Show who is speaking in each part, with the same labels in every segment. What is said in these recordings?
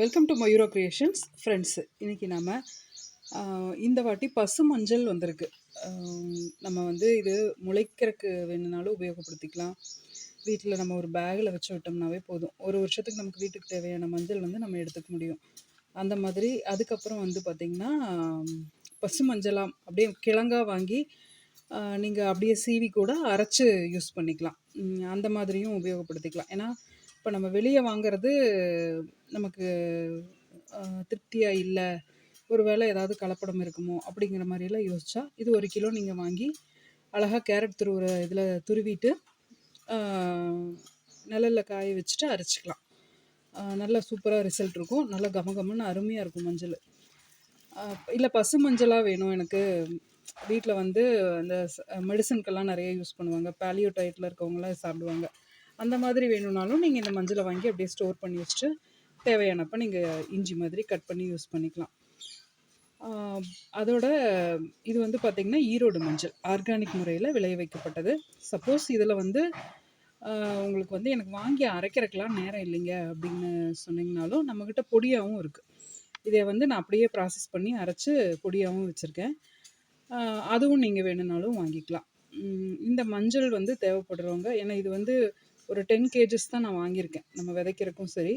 Speaker 1: Welcome to Mayuro creations friends இன்றைக்கி நம்ம இந்த வாட்டி பசு மஞ்சள் வந்திருக்கு. நம்ம வந்து இது முளைக்கிறதுக்கு வேணும்னாலும் உபயோகப்படுத்திக்கலாம். வீட்டில் நம்ம ஒரு பேக்கில் வச்சு விட்டோம்னாவே போதும். ஒரு வருஷத்துக்கு நமக்கு வீட்டுக்கு தேவையான மஞ்சள் வந்து நம்ம எடுத்துக்க முடியும். அந்த மாதிரி அதுக்கப்புறம் வந்து பார்த்திங்கன்னா பசு மஞ்சளாம் அப்படியே கிழங்கா வாங்கி நீங்கள் அப்படியே சீவி கூட அரைச்சு யூஸ் பண்ணிக்கலாம். அந்த மாதிரியும் உபயோகப்படுத்திக்கலாம். ஏன்னா இப்போ நம்ம வெளியே வாங்கிறது நமக்கு திருப்தியாக இல்லை. ஒரு வேளை ஏதாவது கலப்படம் இருக்குமோ அப்படிங்கிற மாதிரியெல்லாம் யோசிச்சா இது ஒரு கிலோ நீங்கள் வாங்கி அழகாக கேரட் துருவுற இதில் துருவிட்டு நிழலில் காய வச்சுட்டு அரைச்சிக்கலாம். நல்லா சூப்பராக ரிசல்ட் இருக்கும். நல்லா கமகமன்னு அருமையாக இருக்கும் மஞ்சள். இல்லை பசு மஞ்சளாக வேணும் எனக்கு. வீட்டில் வந்து அந்த மெடிசனுக்கெல்லாம் நிறைய யூஸ் பண்ணுவாங்க. பேலியோ டயட்டில் இருக்கவங்களாம் சாப்பிடுவாங்க. அந்த மாதிரி வேணும்னாலும் நீங்கள் இந்த மஞ்சளை வாங்கி அப்படியே ஸ்டோர் பண்ணி வச்சுட்டு தேவையானப்போ நீங்கள் இஞ்சி மாதிரி கட் பண்ணி யூஸ் பண்ணிக்கலாம். அதோட இது வந்து பார்த்திங்கன்னா ஈரோடு மஞ்சள் ஆர்கானிக் முறையில் விளைய வைக்கப்பட்டது. சப்போஸ் இதில் வந்து உங்களுக்கு வந்து எனக்கு வாங்கி அரைக்கிறக்கெலாம் நேரம் இல்லைங்க அப்படின்னு சொன்னிங்கனாலும் நம்மக்கிட்ட பொடியாகவும் இருக்குது இதை வந்து நான் அப்படியே ப்ராசஸ் பண்ணி அரைச்சு பொடியாகவும் வச்சுருக்கேன். அதுவும் நீங்கள் வேணும்னாலும் வாங்கிக்கலாம். இந்த மஞ்சள் வந்து தேவைப்படுறவங்க ஏன்னா இது வந்து ஒரு டென் கேஜஸ் தான் நான் வாங்கியிருக்கேன். நம்ம விதைக்கிறக்கும் சரி.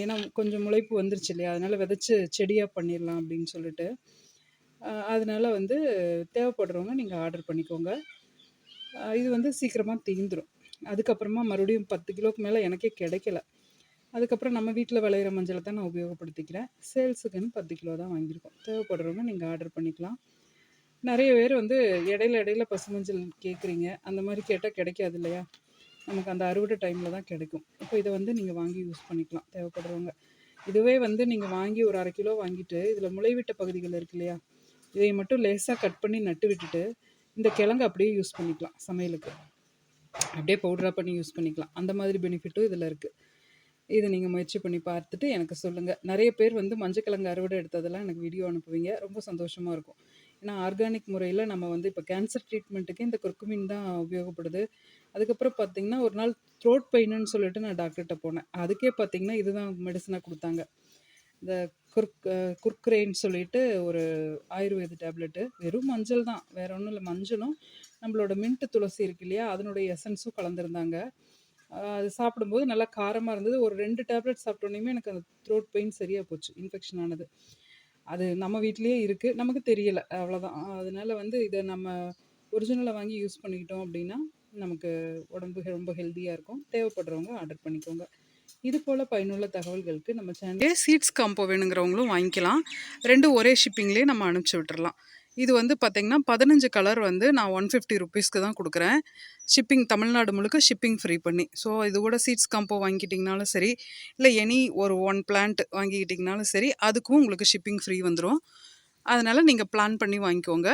Speaker 1: ஏன்னா கொஞ்சம் முளைப்பு வந்துருச்சு இல்லையா? அதனால் விதைச்சி செடியாக பண்ணிடலாம் அப்படின்னு சொல்லிட்டு. அதனால் வந்து தேவைப்படுறவங்க நீங்கள் ஆர்டர் பண்ணிக்கோங்க. இது வந்து சீக்கிரமாக தீந்துடும் அதுக்கப்புறமா மறுபடியும் பத்து கிலோக்கு மேலே எனக்கே கிடைக்கல. அதுக்கப்புறம் நம்ம வீட்டில் விளையிற மஞ்சளை தான் நான் உபயோகப்படுத்திக்கிறேன். சேல்ஸுக்குன்னு பத்து கிலோ தான் வாங்கியிருக்கோம். தேவைப்படுறவங்க நீங்கள் ஆர்டர் பண்ணிக்கலாம். நிறைய பேர் வந்து இடையில இடையில பசுமஞ்சள் கேட்குறீங்க அந்த மாதிரி கேட்டால் கிடைக்காது இல்லையா? நமக்கு அந்த அறுவடை டைமில் தான் கிடைக்கும். இப்போ இதை வந்து நீங்கள் வாங்கி யூஸ் பண்ணிக்கலாம். தேவைப்படுறவங்க. இதுவே வந்து நீங்கள் வாங்கி ஒரு அரை கிலோ வாங்கிட்டு இதில் முளைவிட்ட பகுதிகள் இருக்கு இல்லையா? இதை மட்டும் லேசாக கட் பண்ணி நட்டு விட்டுட்டு இந்த கிழங்கு அப்படியே யூஸ் பண்ணிக்கலாம் சமையலுக்கு. அப்படியே பவுடராக பண்ணி யூஸ் பண்ணிக்கலாம். அந்த மாதிரி பெனிஃபிட்டும் இதில் இருக்குது இதை நீங்கள் முயற்சி பண்ணி பார்த்துட்டு எனக்கு சொல்லுங்கள் நிறைய பேர் வந்து மஞ்சக்கிழங்கு அறுவடை எடுத்ததெல்லாம் எனக்கு வீடியோ அனுப்புவீங்க. ரொம்ப சந்தோஷமாக இருக்கும். நான் ஆர்கானிக் முறையில் நம்ம வந்து இப்போ கேன்சர் ட்ரீட்மெண்ட்டுக்கு இந்த குர்குமின் தான் உபயோகப்படுது. அதுக்கப்புறம் பார்த்தீங்கன்னா ஒரு நாள் த்ரோட் பெயின்னு சொல்லிட்டு நான் டாக்டர்கிட்ட போனேன். அதுக்கே பார்த்தீங்கன்னா இதுதான் மெடிசனாக கொடுத்தாங்க. இந்த குர்க் குர்க்ரேன்னு சொல்லிட்டு ஒரு ஆயுர்வேத டேப்லெட்டு. வெறும் மஞ்சள் தான். வேற ஒன்றும் இல்லை மஞ்சளும். நம்மளோட மின்ட்டு துளசி இருக்கு இல்லையா அதனுடைய எசன்ஸும் கலந்துருந்தாங்க. அது சாப்பிடும்போது நல்லா காரமாக இருந்தது. ஒரு ரெண்டு டேப்லெட் சாப்பிட்டோன்னே எனக்கு அந்த த்ரோட் பெயின் சரியாக போச்சு. இன்ஃபெக்ஷன் ஆனது. அது நம்ம வீட்லேயே இருக்குது நமக்கு தெரியலை. அவ்வளோதான் அதனால வந்து இதை நம்ம ஒரிஜினலை வாங்கி யூஸ் பண்ணிக்கிட்டோம் அப்படின்னா நமக்கு உடம்பு ரொம்ப ஹெல்த்தியாக இருக்கும். தேவைப்படுறவங்க ஆர்டர் பண்ணிக்கோங்க. இது போல் பயனுள்ள தகவல்களுக்கு நம்ம சேனல் சீட்ஸ் காம்போ வேணுங்கிறவங்களும் வாங்கிக்கலாம். ரெண்டும் ஒரே ஷிப்பிங்லேயே நம்ம அனுப்பிச்சி விட்டுறலாம். இது வந்து பார்த்திங்கன்னா பதினஞ்சு கலர் வந்து நான் ஒன் ஃபிஃப்டி ருபீஸ்க்கு தான் கொடுக்குறேன். ஷிப்பிங் தமிழ்நாடு முழுக்க ஷிப்பிங் ஃப்ரீ பண்ணி. ஸோ இது கூட சீட்ஸ் காம்போ வாங்கிக்கிட்டிங்கனாலும் சரி இல்லை எனி ஒரு ஒன் பிளான்ட் வாங்கிக்கிட்டிங்கனாலும் சரி அதுக்கும் உங்களுக்கு ஷிப்பிங் ஃப்ரீ வந்துடும் அதனால் நீங்கள் பிளான் பண்ணி வாங்கிக்கோங்க.